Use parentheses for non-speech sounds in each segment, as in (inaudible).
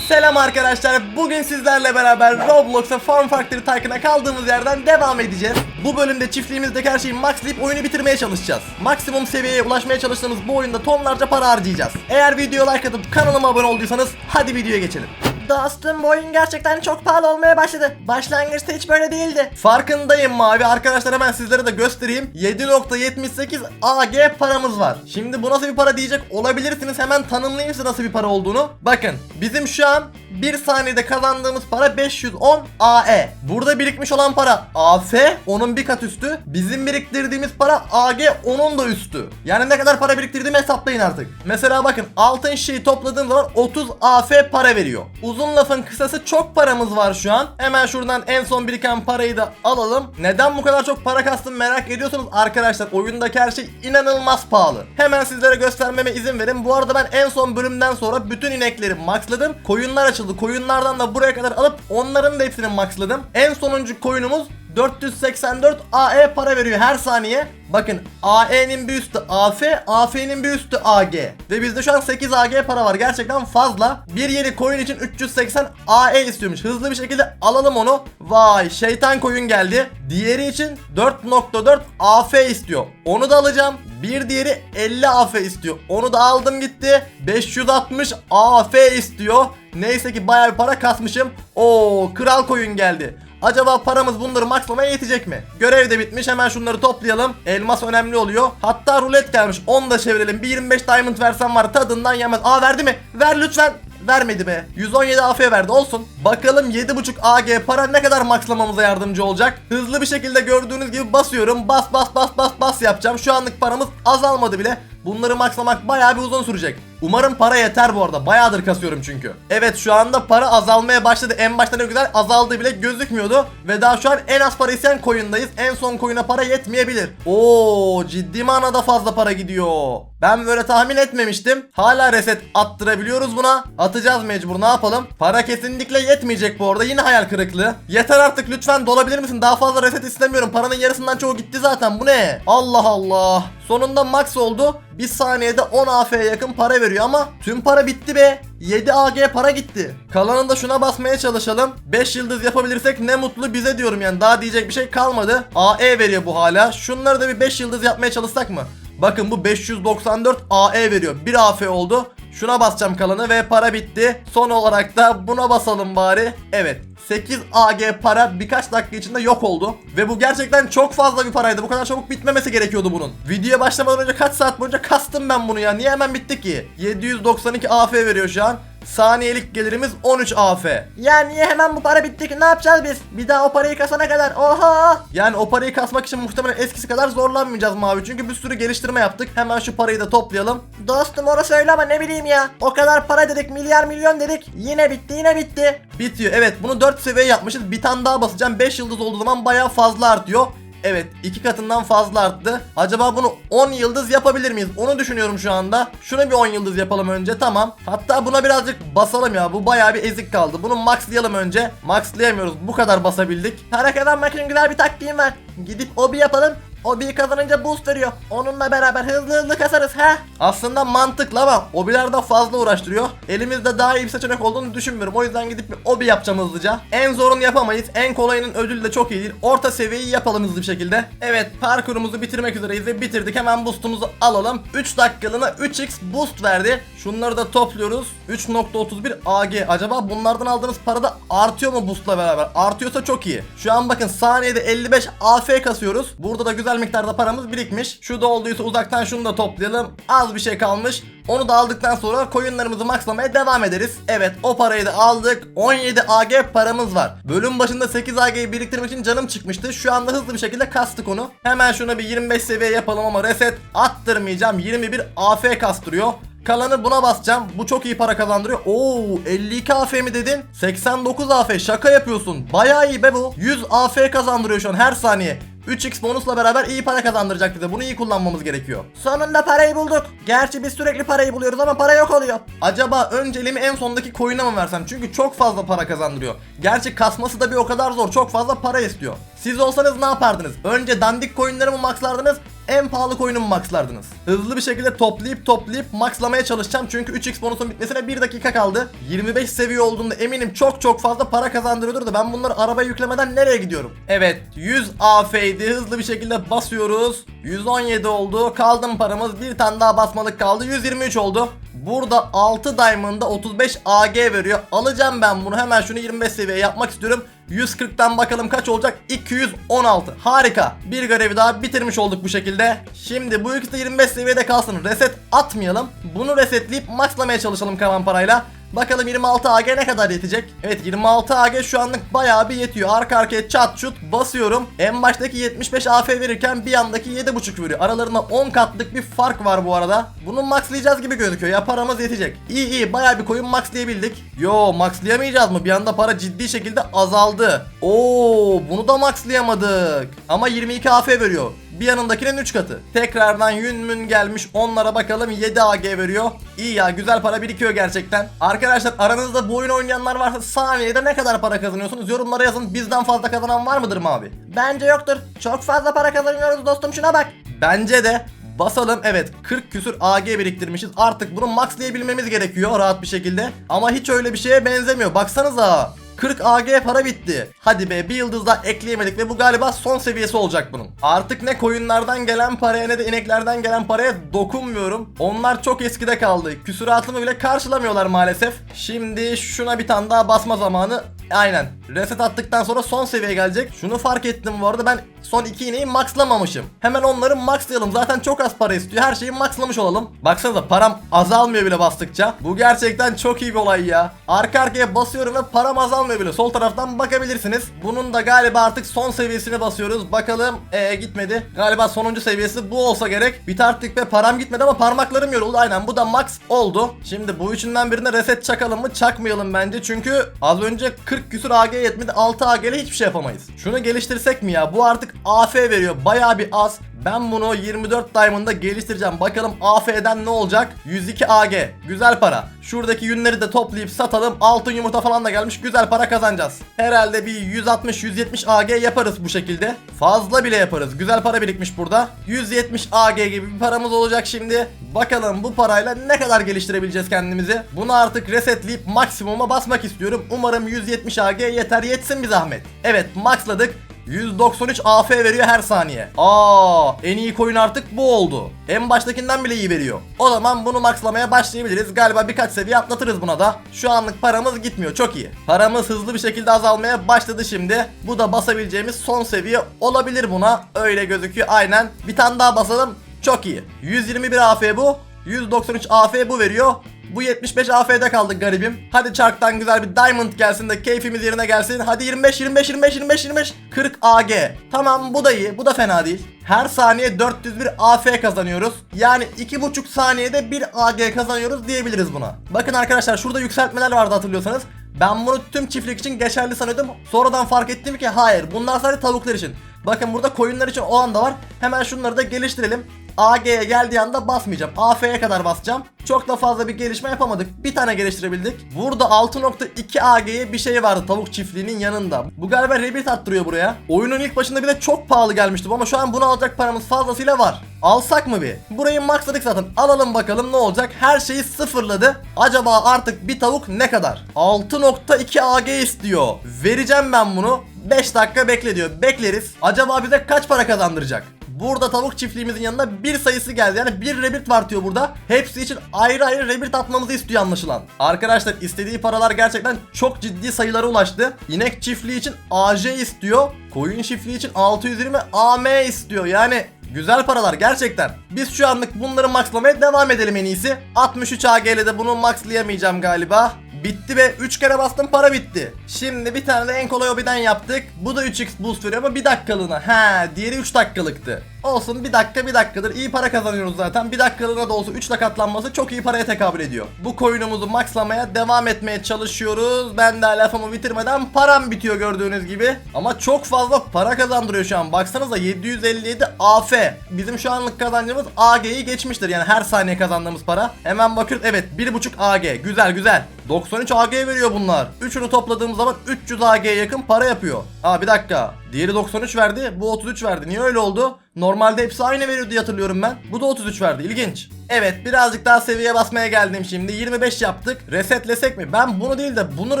Selam arkadaşlar. Bugün sizlerle beraber Roblox'a Farm Factory Tycoon'a kaldığımız yerden devam edeceğiz. Bu bölümde çiftliğimizdeki her şeyi maxlayıp oyunu bitirmeye çalışacağız. Maksimum seviyeye ulaşmaya çalıştığımız bu oyunda tonlarca para harcayacağız. Eğer videoya like atıp kanalıma abone olduysanız hadi videoya geçelim. Dostum bu oyun gerçekten çok pahalı olmaya başladı. Başlangıçta hiç böyle değildi. Farkındayım mavi. Arkadaşlar hemen sizlere de göstereyim. 7.78 AG paramız var. Şimdi bu nasıl bir para diyecek olabilirsiniz. Hemen tanımlayayım size nasıl bir para olduğunu. Bakın bizim şu an 1 saniyede kazandığımız para 510 AE. Burada birikmiş olan para AF onun bir kat üstü. Bizim biriktirdiğimiz para AG onun da üstü. Yani ne kadar para biriktirdiğimi hesaplayın artık. Mesela bakın altın şeyi topladığım zaman 30 AF para veriyor. Uzun lafın kısası çok paramız var şu an. Hemen şuradan en son biriken parayı da alalım. Neden bu kadar çok para kastım merak ediyorsanız arkadaşlar oyundaki her şey inanılmaz pahalı. Hemen sizlere göstermeme izin verin. Bu arada ben en son bölümden sonra bütün inekleri maxladım. Koyunlar açıldı. Koyunlardan da buraya kadar alıp onların da hepsini maxladım. En sonuncu koyunumuz 484 AE para veriyor her saniye. Bakın AE'nin bir üstü AF, AF'nin bir üstü AG. Ve bizde şu an 8 AG para var. Gerçekten fazla. Bir yeni koyun için 380 AE istiyormuş. Hızlı bir şekilde alalım onu. Vay şeytan koyun geldi. Diğeri için 4.4 AF istiyor. Onu da alacağım. Bir diğeri 50 AF istiyor. Onu da aldım gitti. 560 AF istiyor. Neyse ki bayağı bir para kasmışım. Oo kral koyun geldi. Acaba paramız bunları maxlamaya yetecek mi? Görev de bitmiş hemen şunları toplayalım. Elmas önemli oluyor. Hatta rulet gelmiş. Onu da çevirelim. Bir 25 diamond versem var tadından yemez. Aa verdi mi? Ver lütfen. Vermedi be. 117 AF verdi olsun. Bakalım 7.5 AG para ne kadar maxlamamıza yardımcı olacak. Hızlı bir şekilde gördüğünüz gibi basıyorum. Bas bas bas bas bas yapacağım. Şu anlık paramız azalmadı bile. Bunları maxlamak bayağı bir uzun sürecek. Umarım para yeter bu arada. Bayağıdır kasıyorum çünkü. Evet şu anda para azalmaya başladı. En başta ne güzel azaldı bile gözükmüyordu. Ve daha şu an en az para isteyen koyundayız. En son koyuna para yetmeyebilir. Oo ciddi manada fazla para gidiyor. Ben böyle tahmin etmemiştim. Hala reset attırabiliyoruz buna. Atacağız mecbur ne yapalım? Para kesinlikle yetmeyecek bu arada. Yine hayal kırıklığı. Yeter artık lütfen dolabilir misin? Daha fazla reset istemiyorum. Paranın yarısından çoğu gitti zaten. Bu ne? Allah Allah. Sonunda max oldu. Bir saniyede 10 AF'ye yakın para veriyor ama tüm para bitti be. 7 AG para gitti. Kalanını da şuna basmaya çalışalım. 5 yıldız yapabilirsek ne mutlu bize diyorum yani. Daha diyecek bir şey kalmadı. AE veriyor bu hala. Şunları da bir 5 yıldız yapmaya çalışsak mı? Bakın bu 594 AE veriyor. 1 AF oldu. Şuna basacağım kalanı ve para bitti. Son olarak da buna basalım bari. Evet. 8 AG para birkaç dakika içinde yok oldu. Ve bu gerçekten çok fazla bir paraydı. Bu kadar çabuk bitmemesi gerekiyordu bunun. Videoya başlamadan önce kaç saat boyunca kastım ben bunu ya. Niye hemen bitti ki? 792 AF veriyor şu an. Saniyelik gelirimiz 13 AF. Ya niye hemen bu para bitti ki ne yapacağız biz? Bir daha o parayı kasana kadar oha. Yani o parayı kasmak için muhtemelen eskisi kadar zorlanmayacağız mavi. Çünkü bir sürü geliştirme yaptık. Hemen şu parayı da toplayalım. Dostum orası öyle ama ne bileyim ya. O kadar para dedik milyar milyon dedik. Yine bitti yine bitti. Bitiyor. Evet bunu 4 seviye yapmışız. Bir tane daha basacağım. 5 yıldız olduğu zaman bayağı fazla artıyor. Evet iki katından fazla arttı. Acaba bunu 10 yıldız yapabilir miyiz? Onu düşünüyorum şu anda. Şuna bir 10 yıldız yapalım önce tamam. Hatta buna birazcık basalım ya. Bu bayağı bir ezik kaldı. Bunu maxlayalım önce. Maxlayamıyoruz. Bu kadar basabildik. Para kazanmak için güzel bir taktiğim var. Gidip obi yapalım. Obi kazanınca boost veriyor. Onunla beraber hızlı hızlı kasarız ha. Aslında mantıklı ama obiler de fazla uğraştırıyor. Elimizde daha iyi bir seçenek olduğunu düşünmüyorum. O yüzden gidip bir obi yapacağım hızlıca. En zorunu yapamayız. En kolayının ödülü de çok iyi değil. Orta seviyeyi yapalım hızlı bir şekilde. Evet parkurumuzu bitirmek üzereyiz ve bitirdik. Hemen boostumuzu alalım. 3 dakikalığına 3x boost verdi. Şunları da topluyoruz. 3.31 AG. Acaba bunlardan aldığınız para da artıyor mu boostla beraber? Artıyorsa çok iyi. Şu an bakın saniyede 55 AF kasıyoruz. Burada da güzel miktarda paramız birikmiş. Şu da olduysa uzaktan şunu da toplayalım. Az bir şey kalmış. Onu da aldıktan sonra koyunlarımızı maxlamaya devam ederiz. Evet o parayı da aldık. 17 AG paramız var. Bölüm başında 8 AG'yi biriktirmek için canım çıkmıştı. Şu anda hızlı bir şekilde kastık onu. Hemen şuna bir 25 seviye yapalım ama reset attırmayacağım. 21 AF kastırıyor. Kalanı buna basacağım. Bu çok iyi para kazandırıyor. Oo 52 AF mi dedin? 89 AF şaka yapıyorsun. Bayağı iyi be bu. 100 AF kazandırıyor şu an her saniye. 3x bonusla beraber iyi para kazandıracak bize. Bunu iyi kullanmamız gerekiyor. Sonunda parayı bulduk. Gerçi biz sürekli parayı buluyoruz ama para yok oluyor. Acaba önceliğimi en sondaki koyuna mı versem? Çünkü çok fazla para kazandırıyor. Gerçi kasması da bir o kadar zor. Çok fazla para istiyor. Siz olsanız ne yapardınız? Önce dandik koyunları mı maxlardınız? En pahalı coin'u mu maxlardınız? Hızlı bir şekilde toplayıp toplayıp maxlamaya çalışacağım çünkü 3x bonusun bitmesine 1 dakika kaldı. 25 seviye olduğunda eminim çok çok fazla para kazandırıyordur da ben bunları arabaya yüklemeden nereye gidiyorum? Evet 100 AF'ydi hızlı bir şekilde basıyoruz. 117 oldu kaldım paramız bir tane daha basmalık kaldı 123 oldu. Burada 6 Diamond'da 35 AG veriyor. Alacağım ben bunu. Hemen şunu 25 seviye yapmak istiyorum. 140'tan bakalım kaç olacak? 216. Harika. Bir görevi daha bitirmiş olduk bu şekilde. Şimdi bu ikisi de 25 seviyede kalsın. Reset atmayalım. Bunu resetleyip maxlamaya çalışalım kalan parayla. Bakalım 26 AG ne kadar yetecek? Evet 26 AG şu anlık bayağı bir yetiyor. Arka arkaya çat şut basıyorum. En baştaki 75 AF verirken bir yandaki 7.5 veriyor. Aralarında 10 katlık bir fark var bu arada. Bunu maxlayacağız gibi gözüküyor ya paramız yetecek. İyi iyi bayağı bir koyun maxlayabildik. Yo maxlayamayacağız mı? Bir anda para ciddi şekilde azaldı. Oo bunu da maxlayamadık. Ama 22 AF veriyor. Bir yanındakinin 3 katı. Tekrardan yün mün gelmiş onlara bakalım 7 AG veriyor. İyi ya güzel para birikiyor gerçekten. Arkadaşlar aranızda bu oyunu oynayanlar varsa saniyede ne kadar para kazanıyorsunuz yorumlara yazın. Bizden fazla kazanan var mıdır mı abi? Bence yoktur. Çok fazla para kazanıyoruz dostum şuna bak. Bence de basalım evet 40 küsür AG biriktirmişiz. Artık bunu maxlayabilmemiz gerekiyor rahat bir şekilde. Ama hiç öyle bir şeye benzemiyor. Baksanıza 40 AG para bitti. Hadi be bir yıldız daha ekleyemedik ve bu galiba son seviyesi olacak bunun. Artık ne koyunlardan gelen paraya ne de ineklerden gelen paraya dokunmuyorum. Onlar çok eskide kaldı. Küsuratımı bile karşılamıyorlar maalesef. Şimdi şuna bir tane daha basma zamanı. Aynen. Reset attıktan sonra son seviye gelecek. Şunu fark ettim bu arada ben son iki ineği maxlamamışım. Hemen onları maxlayalım. Zaten çok az para istiyor. Her şeyi maxlamış olalım. Baksanıza param azalmıyor bile bastıkça. Bu gerçekten çok iyi bir olay ya. Arka arkaya basıyorum ve param azalmıyor bile. Sol taraftan bakabilirsiniz. Bunun da galiba artık son seviyesine basıyoruz. Bakalım ee, gitmedi. Galiba sonuncu seviyesi bu olsa gerek. Bit arttık ve param gitmedi ama parmaklarım yoruldu. Aynen bu da max oldu. Şimdi bu üçünden birine reset çakalım mı? Çakmayalım bence. Çünkü az önce 40 küsür AG yetmedi. 6 AG ile hiçbir şey yapamayız. Şunu geliştirsek mi ya? Bu artık AF veriyor. Bayağı bir az. Ben bunu 24 Diamond'da geliştireceğim. Bakalım AF'den ne olacak? 102 AG. Güzel para. Şuradaki yünleri de toplayıp satalım. Altın yumurta falan da gelmiş. Güzel para kazanacağız. Herhalde bir 160-170 AG yaparız bu şekilde. Fazla bile yaparız. Güzel para birikmiş burada. 170 AG gibi bir paramız olacak şimdi. Bakalım bu parayla ne kadar geliştirebileceğiz kendimizi. Bunu artık resetleyip maksimuma basmak istiyorum. Umarım 170 AG yeter yetsin bir zahmet. Evet maxladık. 193 AF veriyor her saniye. Aa, en iyi coin artık bu oldu. En baştakinden bile iyi veriyor. O zaman bunu maxlamaya başlayabiliriz. Galiba birkaç seviye atlatırız buna da. Şu anlık paramız gitmiyor. Çok iyi. Paramız hızlı bir şekilde azalmaya başladı şimdi. Bu da basabileceğimiz son seviye olabilir buna. Öyle gözüküyor. Aynen. Bir tane daha basalım. Çok iyi. 121 AF bu. 193 AF bu veriyor. Bu 75 AF'de kaldık garibim. Hadi çarktan güzel bir diamond gelsin de keyfimiz yerine gelsin. Hadi 25 25 25 25 25 40 AG. Tamam bu da iyi. Bu da fena değil. Her saniye 401 AF kazanıyoruz. Yani 2,5 saniyede 1 AG kazanıyoruz diyebiliriz buna. Bakın arkadaşlar şurada yükseltmeler vardı hatırlıyorsanız. Ben bunu tüm çiftlik için geçerli sanıyordum. Sonradan fark ettim ki hayır bunlar sadece tavuklar için. Bakın burada koyunlar için o anda var. Hemen şunları da geliştirelim. AG'ye geldiği anda basmayacağım. AF'ye kadar basacağım. Çok da fazla bir gelişme yapamadık. Bir tane geliştirebildik. Burada 6.2 AG'ye bir şey vardı tavuk çiftliğinin yanında. Bu galiba rebirth attırıyor buraya. Oyunun ilk başında bile çok pahalı gelmişti ama şu an bunu alacak paramız fazlasıyla var. Alsak mı bir? Burayı maxladık zaten. Alalım bakalım ne olacak. Her şeyi sıfırladı. Acaba artık bir tavuk ne kadar? 6.2 AG istiyor. Vereceğim ben bunu. 5 dakika bekle diyor. Bekleriz. Acaba bize kaç para kazandıracak? Burada tavuk çiftliğimizin yanında bir sayısı geldi. Yani bir rebirth var diyor burada. Hepsi için ayrı ayrı rebirth atmamızı istiyor anlaşılan. Arkadaşlar istediği paralar gerçekten çok ciddi sayılara ulaştı. İnek çiftliği için AJ istiyor. Koyun çiftliği için 620 AM istiyor. Yani Güzel paralar gerçekten. Biz şu anlık bunları maxlamaya devam edelim en iyisi. 63 AG ile de bunu maxlayamayacağım galiba. Bitti ve 3 kere bastım para bitti. Şimdi bir tane de en kolay hobiden yaptık. Bu da 3x boost veriyor ama bir dakikalığına. He, diğeri 3 dakikalıktı. Olsun bir dakika bir dakikadır. İyi para kazanıyoruz zaten. Bir dakikalığına da olsa 3 katlanması çok iyi paraya tekabül ediyor. Bu coin'umuzu maxlamaya devam etmeye çalışıyoruz. Ben de lafımı bitirmeden param bitiyor gördüğünüz gibi. Ama çok fazla para kazandırıyor şu an. Baksanıza 757 AF. Bizim şu anlık kazancımız AG'yi geçmiştir. Yani her saniye kazandığımız para. Hemen bakıyoruz. Evet 1.5 AG. Güzel güzel. 93 AG veriyor bunlar. Üçünü topladığımız zaman 300 AG'ye yakın para yapıyor. Aa bir dakika. Diğeri 93 verdi. Bu 33 verdi. Niye öyle oldu? Normalde hepsi aynı veriyor hatırlıyorum ben. Bu da 33 verdi. İlginç. Evet birazcık daha seviye basmaya geldim şimdi. 25 yaptık. Resetlesek mi? Ben bunu değil de bunu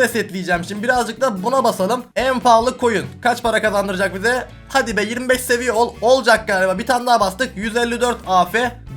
resetleyeceğim. Şimdi birazcık da buna basalım. En pahalı koyun. Kaç para kazandıracak bize? Hadi be 25 seviye ol. Olacak galiba. Bir tane daha bastık. 154 AF.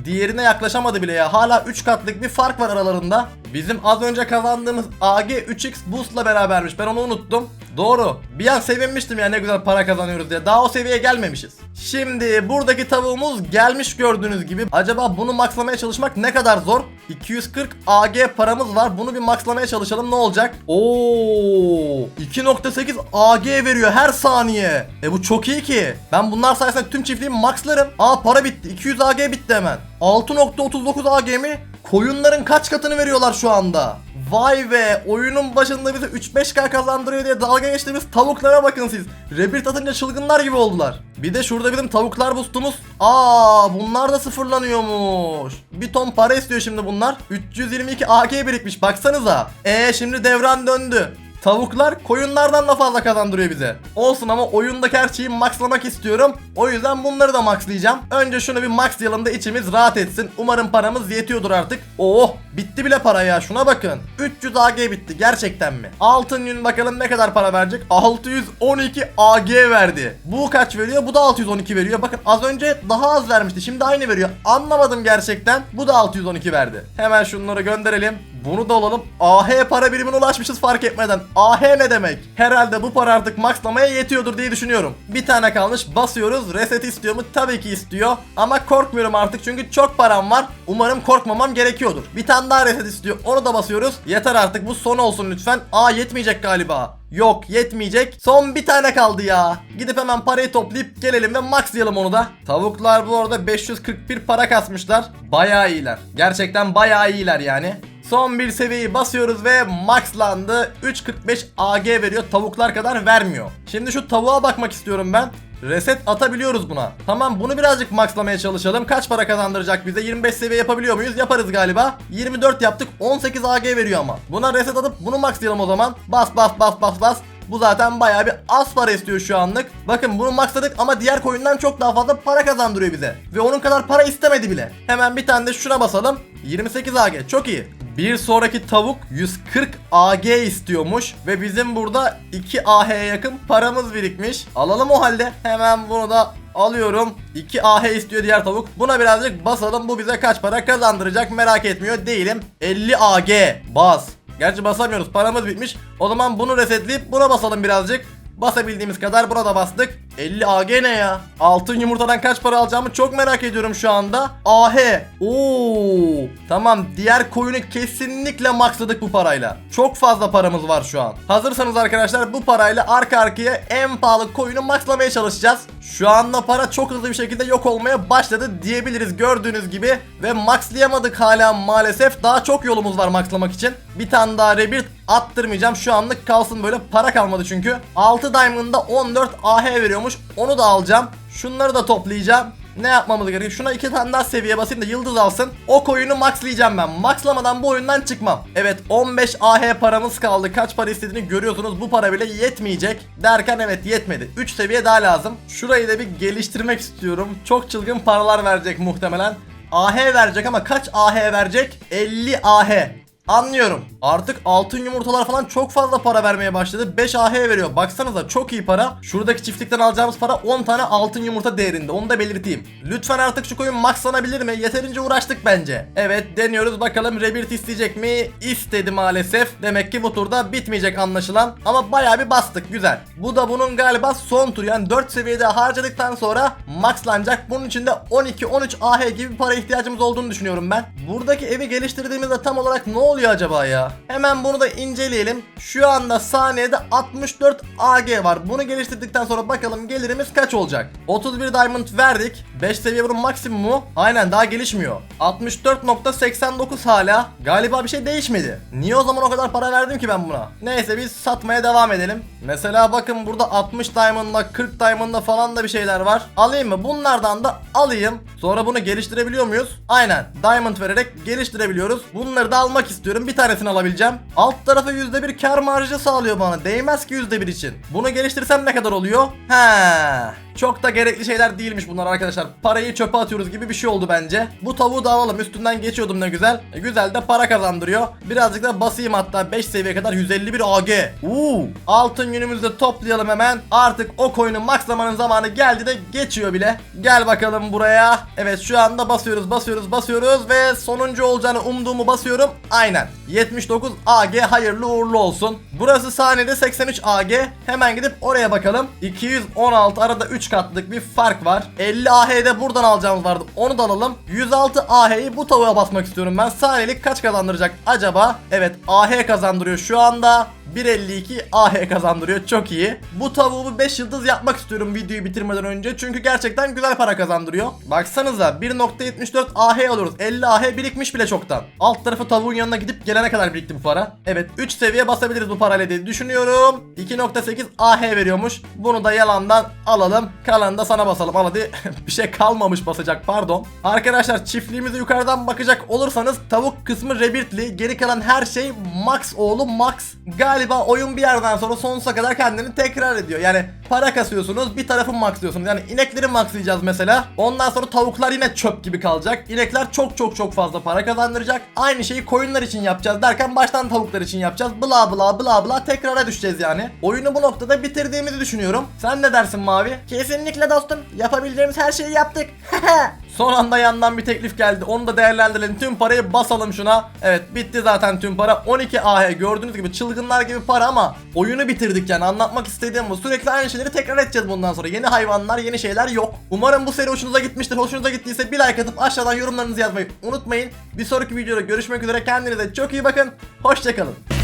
Diğerine yaklaşamadı bile ya. Hala 3 katlık bir fark var aralarında. Bizim az önce kazandığımız AG 3X Boost'la berabermiş. Ben onu unuttum. Doğru. Bir an sevinmiştim ya ne güzel para kazanıyoruz diye. Daha o seviyeye gelmemişiz. Şimdi buradaki tavuğumuz gelmiş gördüğünüz gibi. Acaba bunu maxlamaya çalışmak ne kadar zor? 240 AG paramız var. Bunu bir maxlamaya çalışalım ne olacak? Oo! 2.8 AG veriyor her saniye. E bu çok iyi ki. Ben bunlar sayesinde tüm çiftliğimi maxlarım. Aa para bitti. 200 AG bitti hemen. 6.39 AG mi? Koyunların kaç katını veriyorlar şu anda? Vay be oyunun başında bize 3-5k kazandırıyor diye dalga geçtiğimiz tavuklara bakın siz. Rebirth atınca çılgınlar gibi oldular. Bir de şurada bizim tavuklar boostumuz. Aa bunlar da sıfırlanıyormuş. Bir ton para istiyor şimdi bunlar. 322 AK birikmiş baksanıza. E şimdi devran döndü. Tavuklar koyunlardan da fazla kazandırıyor bize. Olsun ama oyundaki her şeyi maxlamak istiyorum. O yüzden bunları da maxlayacağım. Önce şunu bir maxlayalım da içimiz rahat etsin. Umarım paramız yetiyordur artık. Oh bitti bile para ya şuna bakın. 300 AG bitti gerçekten mi? Altın yün bakalım ne kadar para verecek? 612 AG verdi. Bu kaç veriyor? Bu da 612 veriyor. Bakın az önce daha az vermişti. Şimdi aynı veriyor. Anlamadım gerçekten. Bu da 612 verdi. Hemen şunları gönderelim. Bunu da alalım. AH para birimine ulaşmışız fark etmeden. AH ne demek? Herhalde bu para artık maxlamaya yetiyordur diye düşünüyorum. Bir tane kalmış basıyoruz. Reset istiyor mu? Tabii ki istiyor. Ama korkmuyorum artık çünkü çok param var. Umarım korkmamam gerekiyordur. Bir tane daha reset istiyor. Onu da basıyoruz. Yeter artık bu son olsun lütfen. Aa yetmeyecek galiba. Yok yetmeyecek. Son bir tane kaldı ya. Gidip hemen parayı toplayıp gelelim ve maxlayalım onu da. Tavuklar bu arada 541 para kasmışlar. Bayağı iyiler. Gerçekten bayağı iyiler yani. Son bir seviyeyi basıyoruz ve maxlandı. 3.45 AG veriyor. Tavuklar kadar vermiyor. Şimdi şu tavuğa bakmak istiyorum ben. Reset atabiliyoruz buna. Tamam bunu birazcık maxlamaya çalışalım. Kaç para kazandıracak bize? 25 seviye yapabiliyor muyuz? Yaparız galiba. 24 yaptık. 18 AG veriyor ama. Buna reset atıp bunu maxlayalım o zaman. Bas bas bas bas bas. Bu zaten bayağı bir az para istiyor şu anlık. Bakın bunu maxladık ama diğer coin'den çok daha fazla para kazandırıyor bize. Ve onun kadar para istemedi bile. Hemen bir tane de şuna basalım. 28 AG çok iyi. Bir sonraki tavuk 140 AG istiyormuş ve bizim burada 2 AH'ye yakın paramız birikmiş. Alalım o halde. Hemen bunu da alıyorum. 2 AH istiyor diğer tavuk. Buna birazcık basalım. Bu bize kaç para kazandıracak merak etmiyor değilim. 50 AG bas. Gerçi basamıyoruz paramız bitmiş. O zaman bunu resetleyip buna basalım birazcık. Basabildiğimiz kadar buna da bastık. 50 AG ne ya? Altın yumurtadan kaç para alacağımı çok merak ediyorum şu anda. AH. Oo. Tamam diğer koyunu kesinlikle maxladık bu parayla. Çok fazla paramız var şu an. Hazırsanız arkadaşlar bu parayla arka arkaya en pahalı koyunu maxlamaya çalışacağız. Şu anda para çok hızlı bir şekilde yok olmaya başladı diyebiliriz gördüğünüz gibi. Ve maxlayamadık hala maalesef. Daha çok yolumuz var maxlamak için. Bir tane daha rebirth attırmayacağım. Şu anlık kalsın böyle para kalmadı çünkü. 6 diamond'da 14 AH veriyormuş. Onu da alacağım. Şunları da toplayacağım. Ne yapmamız gerekiyor? Şuna iki tane daha seviye basayım da yıldız alsın. O koyunu maxlayacağım ben. Maxlamadan bu oyundan çıkmam. Evet 15 AH paramız kaldı. Kaç para istediğini görüyorsunuz. Bu para bile yetmeyecek. Derken evet yetmedi. 3 seviye daha lazım. Şurayı da bir geliştirmek istiyorum. Çok çılgın paralar verecek muhtemelen. AH verecek ama kaç AH verecek? 50 AH. Anlıyorum. Artık altın yumurtalar falan çok fazla para vermeye başladı. 5 AH veriyor. Baksanıza çok iyi para. Şuradaki çiftlikten alacağımız para 10 tane altın yumurta değerinde. Onu da belirteyim. Lütfen artık şu koyun maxlanabilir mi? Yeterince uğraştık bence. Evet deniyoruz bakalım Rebirth isteyecek mi? İstedi maalesef. Demek ki bu turda bitmeyecek anlaşılan. Ama bayağı bir bastık. Güzel. Bu da bunun galiba son tur. Yani 4 seviyede harcadıktan sonra maxlanacak. Bunun için de 12-13 AH gibi bir para ihtiyacımız olduğunu düşünüyorum ben. Buradaki evi geliştirdiğimizde tam olarak ne oluyor acaba ya? Hemen bunu da inceleyelim. Şu anda saniyede 64 AG var. Bunu geliştirdikten sonra bakalım gelirimiz kaç olacak? 31 diamond verdik. 5 seviye bunun maksimumu. Aynen daha gelişmiyor. 64.89 hala. Galiba bir şey değişmedi. Niye o zaman o kadar para verdim ki ben buna? Neyse biz satmaya devam edelim. Mesela bakın burada 60 diamond'la 40 diamond'la falan da bir şeyler var. Alayım mı? Bunlardan da alayım. Sonra bunu geliştirebiliyor muyuz? Aynen. Diamond vererek geliştirebiliyoruz. Bunları da almak istiyorum. İstiyorum. Bir tanesini alabileceğim. Alt tarafa %1 kar marjı sağlıyor bana. Değmez ki %1 için. Bunu geliştirsem ne kadar oluyor? He. Çok da gerekli şeyler değilmiş bunlar arkadaşlar. Parayı çöpe atıyoruz gibi bir şey oldu bence. Bu tavuğu da alalım. Üstünden geçiyordum ne güzel. E, güzel de para kazandırıyor. Birazcık da basayım hatta 5 seviye kadar 151 AG. Uuu. Altın günümüzü de toplayalım hemen. Artık o coin'u maxlamanın zamanı geldi de geçiyor bile. Gel bakalım buraya. Evet şu anda basıyoruz basıyoruz basıyoruz ve sonuncu olacağını umduğumu basıyorum. Aynen. 79 AG hayırlı uğurlu olsun. Burası saniyede 83 AG. Hemen gidip oraya bakalım. 216 arada 3 katlık bir fark var. 50 AH'de buradan alacağımız vardı. Onu da alalım. 106 AH'yi bu tavuğa basmak istiyorum ben. Saniyelik kaç kazandıracak acaba? Evet AH kazandırıyor şu anda. 1.52 AH kazandırıyor çok iyi. Bu tavuğu 5 yıldız yapmak istiyorum videoyu bitirmeden önce. Çünkü gerçekten güzel para kazandırıyor. Baksanıza 1.74 AH alıyoruz. 50 AH birikmiş bile çoktan. Alt tarafı tavuğun yanına gidip gelene kadar birikti bu para. Evet 3 seviye basabiliriz bu parayla diye düşünüyorum. 2.8 AH veriyormuş. Bunu da yalandan alalım. Kalanını da sana basalım. Al hadi. (laughs) bir şey kalmamış basacak pardon. Arkadaşlar çiftliğimize yukarıdan bakacak olursanız tavuk kısmı rebirthli. Geri kalan her şey max oğlu max. Galiba oyun bir yerden sonra sonsuza kadar kendini tekrar ediyor. Yani para kasıyorsunuz bir tarafı maxlıyorsunuz. Yani inekleri maxlayacağız mesela. Ondan sonra tavuklar yine çöp gibi kalacak. İnekler çok çok çok fazla para kazandıracak. Aynı şeyi koyunlar için yapacağız derken baştan tavuklar için yapacağız. Bla bla bla bla tekrara düşeceğiz yani. Oyunu bu noktada bitirdiğimizi düşünüyorum. Sen ne dersin Mavi? Kesinlikle dostum. Yapabileceğimiz her şeyi yaptık. (laughs) Son anda yandan bir teklif geldi. Onu da değerlendirelim. Tüm parayı basalım şuna. Evet bitti zaten tüm para. 12 AH gördüğünüz gibi çılgınlar gibi para ama oyunu bitirdik yani. Anlatmak istediğim bu. Sürekli aynı şeyleri tekrar edeceğiz bundan sonra. Yeni hayvanlar, yeni şeyler yok. Umarım bu seri hoşunuza gitmiştir. Hoşunuza gittiyse bir like atıp aşağıdan yorumlarınızı yazmayı unutmayın. Bir sonraki videoda görüşmek üzere. Kendinize çok iyi bakın. Hoşçakalın.